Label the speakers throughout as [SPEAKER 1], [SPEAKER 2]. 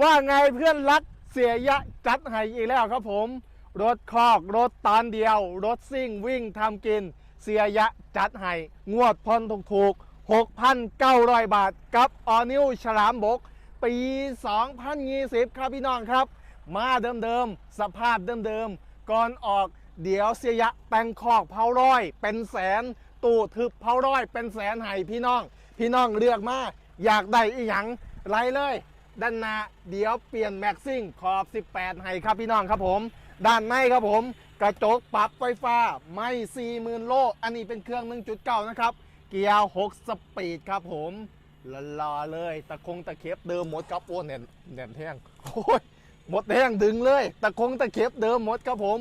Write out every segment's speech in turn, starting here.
[SPEAKER 1] ว่าไงเพื่อนรักเสียยะจัดให้อีกแล้วครับผม รถคอก รถตอนเดียว รถซิ่งวิ่งทำกิน เสียยะจัดให้งวดพอนถูกถูก6,900 บาทกับออนิวฉลามบก ปี 2020 ครับพี่น้องครับ มาเดิมๆ สภาพเดิมๆ ก่อนออกเดี๋ยวเสียยะแต่งคอกเผาร้อย เป็นแสน ตู้ทึบเผาร้อย เป็นแสนให้พี่น้อง พี่น้องเลือกมา อยากได้อีหยังไล่เลย ด้านหน้าเดี๋ยวเปลี่ยนแม็กซิ่งขอบ 18 ให้ครับพี่น้องครับผม ด้านในครับผม กระจกปรับไฟฟ้าไม่40,000 โล อันนี้เป็นเครื่อง 1.9 นะครับ เกียร์ 6 สปีดครับผมละลาเลยตะคงตะเข็บเดิมหมดครับโอ้แน่นแน่นแท่งโอ้ยหมดแท่งดึงเลย ตะคงตะเข็บเดิมหมดครับผม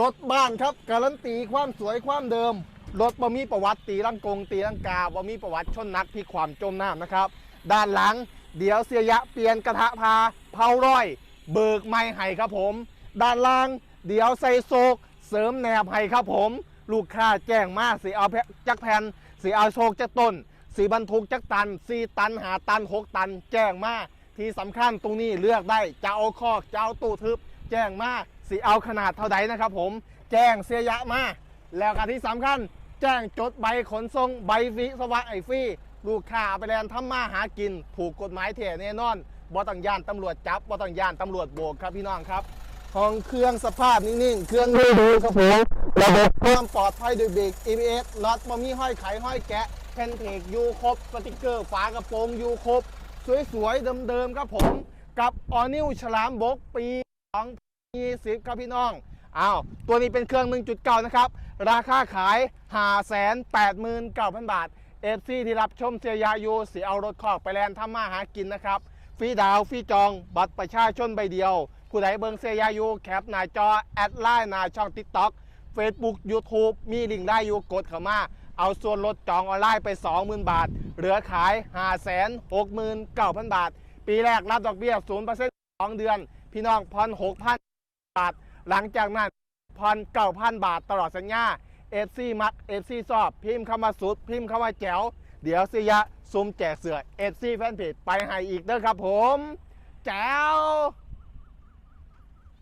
[SPEAKER 1] รถบ้านครับ การันตีความสวยความเดิม รถบ่มีประวัติตีลังกงตีลังกาบ่มีประวัติชนนักพลิความจมน้ำนะครับ ด้านหลัง เดี๋ยวเสียยะเปลี่ยนกระทะพาเผาร้อย เบิกไม้ให้ครับผม ด้านล่าง เดี๋ยวใส่โศกเสริมแนบให้ครับผม ลูกค้าแจ้งมาสีเอาแจักแผ่นสีเอาโชคจักต้นสีบรรทุกจักตันสีตันหาตันหกตัน แจ้งมาที่สำคัญตรงนี้เลือกได้จะเอาคอกจะเอาตู้ทึบ แจ้งมาสีเอาขนาดเท่าใดนะครับผม แจ้งเสียยะมาแล้วก็ที่สำคัญ แจ้งจดใบขนส่งใบวิสวะไอฟรีลูกค้าไปแลนทำมาหากินถูกกฎหมายเถ่แน่นอนบ่ต้องยานตำรวจจับบ่ต้องยานตำรวจโบกครับพี่น้องครับห้องเครื่องสภาพนิ่งๆ เครื่องดูดูครับผมระบบความปลอดภัยด้วยเบรก ABS น็อตบ่มีห้อยไขห้อยแกะแผ่นเทกยูครบสติกเกอร์ฝากระโปรงยูครบ สวยๆ เดิมๆ ครับผม กับออนิวฉลามบกปี 2020 ครับพี่น้อง อ้าวตัวนี้เป็นเครื่อง 1.9 นะครับ ราคาขาย 589,000 บาท FC ที่รับชมเสียยาอยู่สีเอารถคอกไปแลนทำมาหากินนะครับฟรีดาวฟรีจองบัตรประชาชนใบเดียว ผู้ใดเบิงเสียยาอยู่แคปหน้าจอ แอดไลน์หน้าช่อง TikTok Facebook YouTube มีลิงก์ได้อยู่กดเข้ามา เอาส่วนลดจองออนไลน์ไป 20,000 บาท เหลือขาย 569,000 บาท ปีแรกรับดอกเบี้ย 0% 2 เดือน พี่น้องผ่อน6,000บาท หลังจากนั้นผ่อน9,000บาทตลอดสัญญาเอซีมัก FC ชอบ พิมพ์คำว่าสุด พิมพ์คำว่าแจ๋ว เดี๋ยวสิยะซุ่มแจกเสือเอซีแฟนเพจไปให้อีกเด้อครับผม แจ๋ว